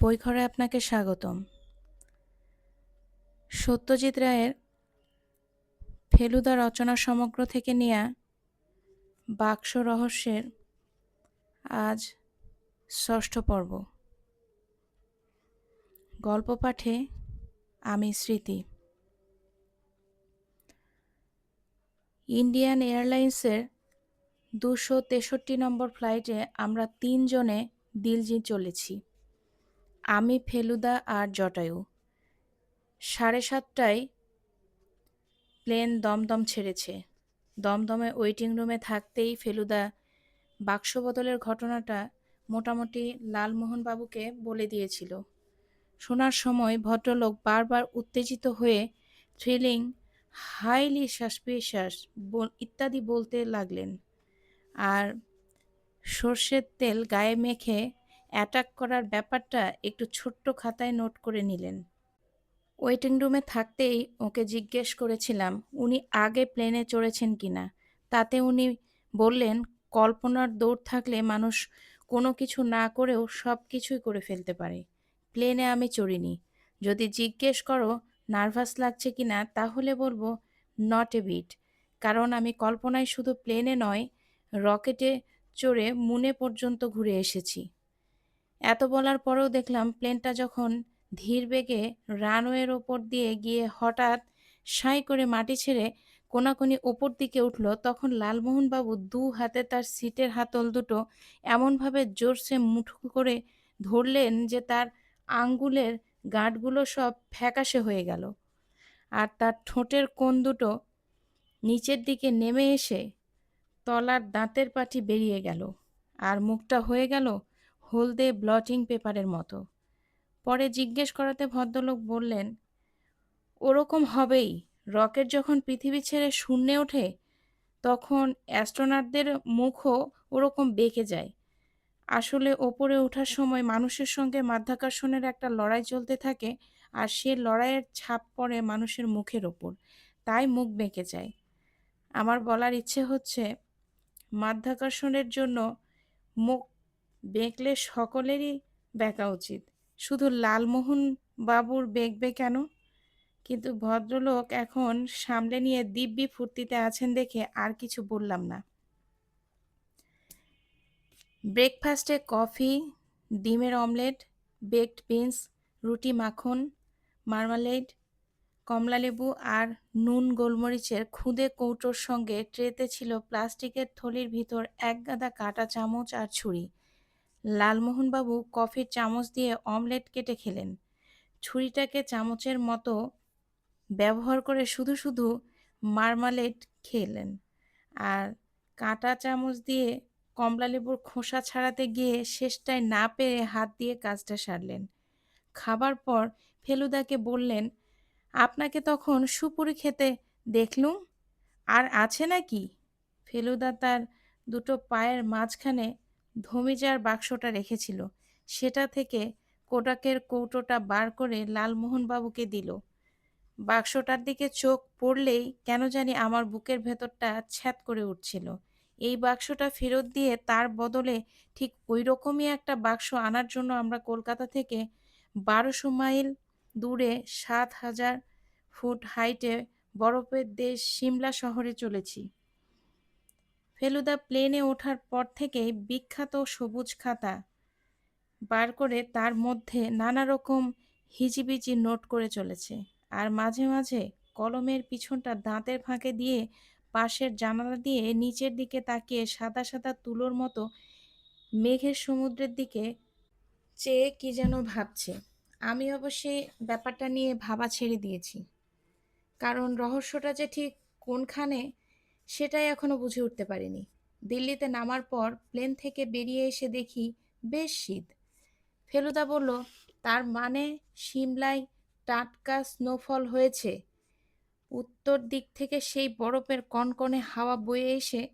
বইঘরে আপনাকে স্বাগতম। সত্যজিৎ রায়ের ফেলুদা রচনা সমগ্র থেকে নেয়া বাক্স রহস্যের আজ ষষ্ঠ পর্ব। গল্প পাঠে আমি স্মৃতি। ইন্ডিয়ান এয়ারলাইন্সের দুশো তেষট্টি নম্বর ফ্লাইটে আমরা তিনজনে দিলজি চলেছি। আমি ফেলুদা আর জটায়ু। সাড়ে সাতটায় প্লেন দমদম ছেড়েছে। দমদমে ওয়েটিং রুমে থাকতেই ফেলুদা বাক্স বদলের ঘটনাটা মোটামুটি লালমোহনবাবুকে বলে দিয়েছিল। শোনার সময় ভদ্রলোক বারবার উত্তেজিত হয়ে থ্রিলিং, হাইলি সাসপিশাস ইত্যাদি বলতে লাগলেন। আর সর্ষের তেল গায়ে মেখে অ্যাটাক করার ব্যাপারটা একটু ছোট্ট খাতায় নোট করে নিলেন। ওয়েটিং রুমে থাকতেই ওকে জিজ্ঞেস করেছিলাম, উনি আগে প্লেনে চড়েছেন কিনা তাতে উনি বললেন, কল্পনার দৌড় থাকলে মানুষ কোনো কিছু না করেও সব কিছুই করে ফেলতে পারে। প্লেনে আমি চড়িনি। যদি জিজ্ঞেস করো, নার্ভাস লাগছে কি না, তাহলে বলব নট এ বিট কারণ আমি কল্পনায় শুধু প্লেনে নয়, রকেটে চড়ে মুনে পর্যন্ত ঘুরে এসেছি। এত বলার পরেও দেখলাম প্লেনটা যখন ধীর বেগে রানওয়ের ওপর দিয়ে গিয়ে হঠাৎ সাঁই করে মাটি ছেড়ে কোনাকুনি ওপর দিকে উঠল, তখন লালমোহনবাবু দু হাতে তার সিটের হাতল দুটো এমনভাবে জোরসে মুঠো করে ধরলেন যে তার আঙ্গুলের গাঁটগুলো সব ফ্যাকাশে হয়ে গেল। আর তার ঠোঁটের কোণ দুটো নিচের দিকে নেমে এসে তলার দাঁতের পাটি বেরিয়ে গেল। আর মুখটা হয়ে গেল হলদে ব্লটিং পেপারের মতো। পরে জিজ্ঞেস করাতে ভদ্রলোক বললেন, ওরকম হবেই। রকেট যখন পৃথিবী ছেড়ে শূন্যে ওঠে, তখন অ্যাস্ট্রোনাটদের মুখও ওরকম বেঁকে যায়। আসলে ওপরে ওঠার সময় মানুষের সঙ্গে মাধ্যাকর্ষণের একটা লড়াই চলতে থাকে, আর সে লড়াইয়ের ছাপ পড়ে মানুষের মুখের ওপর। তাই মুখ বেঁকে যায়। আমার বলার ইচ্ছে হচ্ছে, মাধ্যাকর্ষণের জন্য মুখ বেঁকলে সকলেরই বেঁকা উচিত। শুধু লালমোহন বাবুর বেঁকবে কেন? কিন্তু ভদ্রলোক এখন সামলে নিয়ে দিব্যি ফুর্তিতে আছেন দেখে আর কিছু বললাম না। ব্রেকফাস্টে কফি, ডিমের অমলেট, বেকড বিনস, রুটি মাখন মার্মালেড কমলালেবু আর নুন গোলমরিচের খুদে কৌটোর সঙ্গে ট্রেতে ছিল প্লাস্টিকের থলির ভিতর এক গাদা কাটা চামচ আর ছুরি। লালমোহনবাবু কফির চামচ দিয়ে অমলেট কেটে খেলেন। ছুরিটাকে চামচের মতো ব্যবহার করে শুধু শুধু মার্মালেড খেলেন আর কাঁটা চামচ দিয়ে কমলালেবুর খোসা ছাড়াতে গিয়ে শেষটায় না পেরে হাত দিয়ে কাজটা সারলেন। খাবার পর ফেলুদাকে বললেন, আপনাকে তখন সুপুরি খেতে দেখলুম? আর আছে নাকি? ফেলুদা তার দুটো পায়ের মাঝখানে ধমিজার বাক্সটা রেখেছিল। সেটা থেকে কোটাকের কৌটোটা বার করে লালমোহনবাবুকে দিল। বাক্সটার দিকে চোখ পড়লেই কেন জানি আমার বুকের ভেতরটা ছ্যাত করে উঠছিল। এই বাক্সটা ফেরত দিয়ে তার বদলে ঠিক ওই রকমই একটা বাক্স আনার জন্য আমরা কলকাতা থেকে বারোশো মাইল দূরে সাত হাজার ফুট হাইটে বরফের দেশ সিমলা শহরে চলেছি। ফেলুদা প্লেনে ওঠার পর থেকেই বিখ্যাত সবুজ খাতা বার করে তার মধ্যে নানা রকম হিজিবিজি নোট করে চলেছে। আর মাঝে মাঝে কলমের পিছনটা দাঁতের ফাঁকে দিয়ে পাশের জানালা দিয়ে নিচের দিকে তাকিয়ে সাদা সাদা তুলোর মতো মেঘের সমুদ্রের দিকে চেয়ে কি যেন ভাবছে। আমি অবশ্যই ব্যাপারটা নিয়ে ভাবা ছেড়ে দিয়েছি। কারণ রহস্যটা যে ঠিক কোনখানে সেটাই এখনও বুঝে উঠতে পারিনি। দিল্লিতে নামার পর প্লেন থেকে বেরিয়ে এসে দেখি বেশ শীত। ফেলুদা বলল, তার মানে সিমলায় টাটকা স্নোফল হয়েছে? উত্তর দিক থেকে সেই বরফের কনকনে হাওয়া বয়ে এসে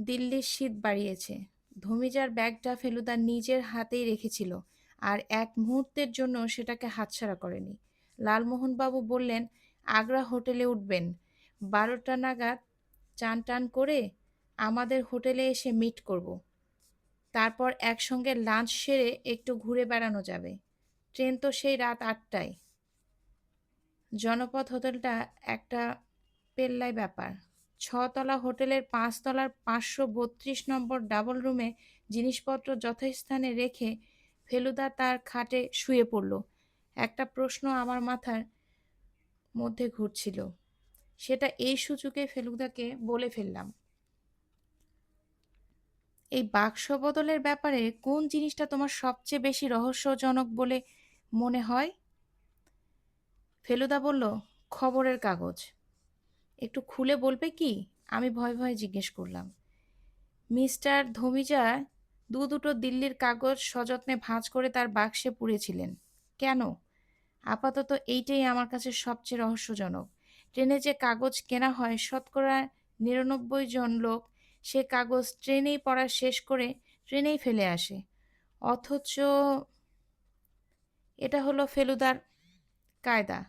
দিল্লির শীত বাড়িয়েছে। ধমিজার ব্যাগটা ফেলুদা নিজের হাতেই রেখেছিল আর এক মুহূর্তের জন্য সেটাকে হাতছাড়া করেনি। লালমোহনবাবু বললেন, আগ্রা হোটেলে উঠবেন। বারোটা নাগাদ চান টান করে আমাদের হোটেলে এসে মিট করব। তারপর একসঙ্গে লাঞ্চ সেরে একটু ঘুরে বেড়ানো যাবে। ট্রেন তো সেই রাত আটটায়। জনপথ হোটেলটা একটা পেল্লাই ব্যাপার। ছতলা হোটেলের পাঁচতলার পাঁচশো বত্রিশ নম্বর ডাবল রুমে জিনিসপত্র যথাস্থানে রেখে ফেলুদা তার খাটে শুয়ে পড়ল। একটা প্রশ্ন আমার মাথার মধ্যে ঘুরছিল। সেটা এই সুযোগে ফেলুদাকে বলে ফেললাম। এই বাক্স বদলের ব্যাপারে কোন জিনিসটা তোমার সবচেয়ে বেশি রহস্যজনক বলে মনে হয়? ফেলুদা বলল, খবরের কাগজ। একটু খুলে বলবে কি? আমি ভয় ভয়ে জিজ্ঞেস করলাম। মিস্টার ধমিজা দু দুটো দিল্লির কাগজ সযত্নে ভাঁজ করে তার বাক্সে পুড়েছিলেন। কেন? আপাতত এইটাই আমার কাছে সবচেয়ে রহস্যজনক। ট্রেনে যে কাগজ কেনা হয়, শতকরা নিরানব্বই জন লোক সে কাগজ ট্রেনেই পড়া শেষ করে ট্রেনেই ফেলে আসে। অথচ এটা হলো ফেলুদার কায়দা।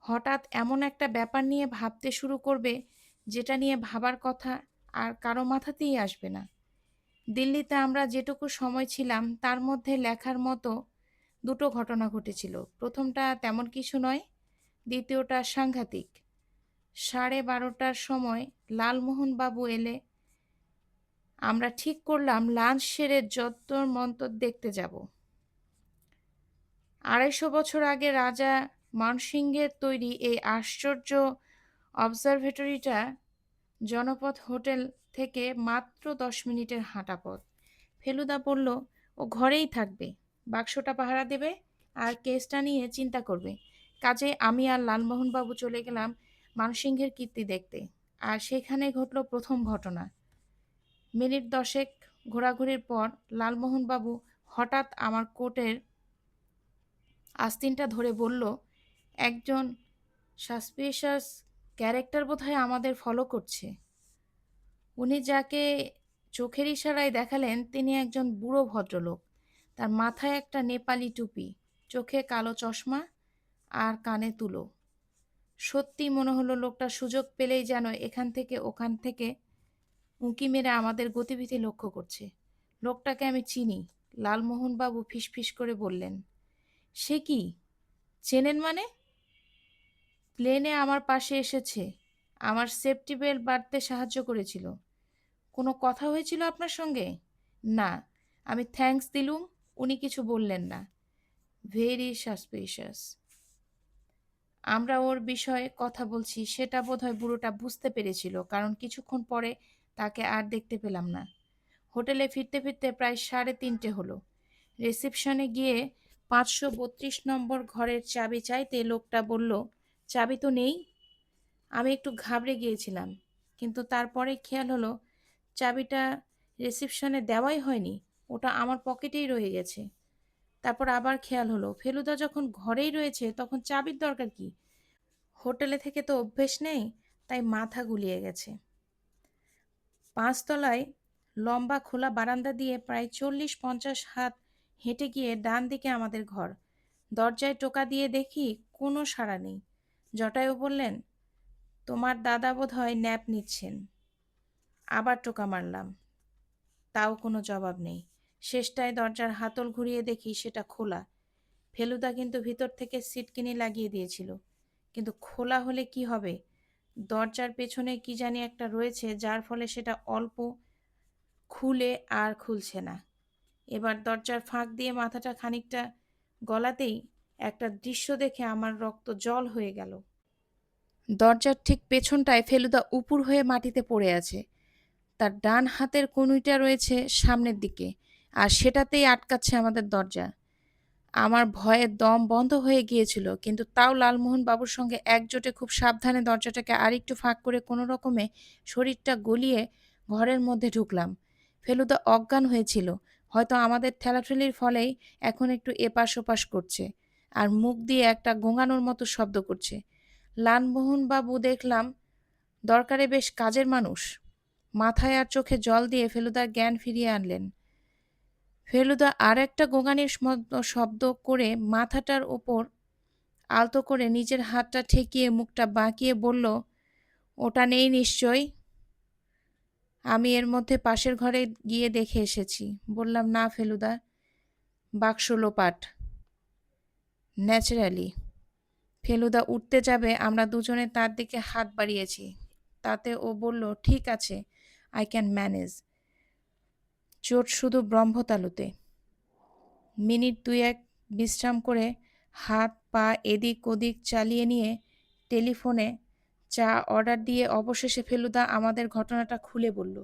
হঠাৎ এমন একটা ব্যাপার নিয়ে ভাবতে শুরু করবে, যেটা নিয়ে ভাবার কথা আর কারও মাথাতেই আসবে না। দিল্লিতে আমরা যেটুকু সময় ছিলাম, তার মধ্যে লেখার মতো দুটো ঘটনা ঘটেছিল। প্রথমটা তেমন কিছু নয় দ্বিতীয়টা সাংঘাতিক। সাড়ে বারোটার সময় লালমোহনবাবু এলে, আমরা ঠিক করলাম, লাঞ্চ সেরে যত্তর মন্তর দেখতে যাব। আড়াইশো বছর আগে রাজা মানসিংহের তৈরি এই আশ্চর্য অবজারভেটরিটা জনপথ হোটেল থেকে মাত্র দশ মিনিটের হাঁটা পথ ফেলুদা বলল, ও ঘরেই থাকবে, বাক্সটা পাহারা দেবে আর কেসটা নিয়ে চিন্তা করবে। কাজে আমি আর লালমোহনবাবু চলে গেলাম মানসিংহের কীর্তি দেখতে। আর সেখানে ঘটল প্রথম ঘটনা। মিনিট দশেক ঘোরাঘুরির পর লালমোহনবাবু হঠাৎ আমার কোটের আস্তিনটা ধরে বলল, একজন সাসপিশাস ক্যারেক্টার বোধহয় আমাদের ফলো করছে। উনি যাকে চোখের ইশারায় দেখালেন তিনি একজন বুড়ো ভদ্রলোক। তার মাথায় একটা নেপালি টুপি, চোখে কালো চশমা আর কানে তুলো। সত্যি মনে হলো লোকটা সুযোগ পেলেই যেন এখান থেকে ওখান থেকে উঁকি মেরে আমাদের গতিবিধি লক্ষ্য করছে। লোকটাকে আমি চিনি। লালমোহনবাবু ফিসফিস করে বললেন, সে কি? চেনেন মানে? প্লেনে আমার পাশে এসেছে। আমার সেফটি বেল্ট বাড়তে সাহায্য করেছিল। কোনো কথা হয়েছিল আপনার সঙ্গে? না। আমি থ্যাঙ্কস দিলুম। উনি কিছু বললেন না। ভেরি সাসপিশিয়াস আমরা ওর বিষয়ে কথা বলছি, সেটা বোধহয় বুড়োটা বুঝতে পেরেছিল, কারণ কিছুক্ষণ পরে তাকে আর দেখতে পেলাম না। হোটেলে ফিরতে ফিরতে প্রায় সাড়ে তিনটে হলো। রিসেপশনে গিয়ে পাঁচশো বত্রিশ নম্বর ঘরের চাবি চাইতে লোকটা বলল, চাবি তো নেই? আমি একটু ঘাবড়ে গিয়েছিলাম, কিন্তু তারপরে খেয়াল হলো, চাবিটা রিসেপশনে দেওয়াই হয়নি, ওটা আমার পকেটেই রয়ে গেছে। তারপর আবার খেয়াল হলো। ফেলুদা যখন ঘরেই রয়েছে, তখন চাবির দরকার কি? হোটেলে থেকে তো অভ্যেস নেই, তাই মাথা গুলিয়ে গেছে। পাঁচতলায় লম্বা খোলা বারান্দা দিয়ে প্রায় চল্লিশ পঞ্চাশ হাত হেঁটে গিয়ে ডান দিকে আমাদের ঘর। দরজায় টোকা দিয়ে দেখি কোনো সাড়া নেই। জটায়ু বললেন, তোমার দাদা বোধ হয় ন্যাপ নিচ্ছেন। আবার টোকা মারলাম। তাও কোনো জবাব নেই। শেষটায় দরজার হাতল ঘুরিয়ে দেখি সেটা খোলা। ফেলুদা কিন্তু ভিতর থেকে সিটকিনি লাগিয়ে দিয়েছিল। কিন্তু খোলা হলে কি হবে? দরজার পেছনে কি জানি একটা রয়েছে, যার ফলে সেটা অল্প খুলে আর খুলছে না। এবার দরজার ফাঁক দিয়ে মাথাটা খানিকটা গলাতেই একটা দৃশ্য দেখে আমার রক্ত জল হয়ে গেল। দরজার ঠিক পেছনটায় ফেলুদা উপুর হয়ে মাটিতে পড়ে আছে। তার ডান হাতের কনুইটা রয়েছে সামনের দিকে। আর সেটাতেই আটকাচ্ছে আমাদের দরজা। আমার ভয়ে দম বন্ধ হয়ে গিয়েছিল, কিন্তু তাও লালমোহন বাবুর সঙ্গে একজোটে খুব সাবধানে দরজাটাকে আরেকটু ফাঁক করে কোনো রকমে শরীরটা গলিয়ে ঘরের মধ্যে ঢুকলাম। ফেলুদা অজ্ঞান হয়েছিল, হয়তো আমাদের ঠেলাঠেলির ফলেই এখন একটু এপাশ ওপাশ করছে আর মুখ দিয়ে একটা গোঙানোর মতো শব্দ করছে। লালমোহন বাবু দেখলাম, দরকারে বেশ কাজের মানুষ। মাথায় আর চোখে জল দিয়ে ফেলুদার জ্ঞান ফিরিয়ে আনলেন। ফেলুদা আর একটা গোগানির শব্দ করে মাথাটার ওপর আলতো করে নিজের হাতটা ঠেকিয়ে মুখটা বাঁকিয়ে বলল, ওটা নেই নিশ্চয়। আমি এর মধ্যে পাশের ঘরে গিয়ে দেখে এসেছি। বললাম, না ফেলুদা, বাক্স লোপাট। ন্যাচারালি। ফেলুদা উঠতে যাবে, আমরা দুজনে তার দিকে হাত বাড়িয়েছি। তাতে ও বলল, ঠিক আছে, আই ক্যান ম্যানেজ। চোট শুধু ব্রহ্মতালুতে। মিনিট দুই এক বিশ্রাম করে হাত, পা এদিক ওদিক চালিয়ে নিয়ে টেলিফোনে চা অর্ডার দিয়ে অবশেষে ফেলুদা আমাদের ঘটনাটা খুলে বলল।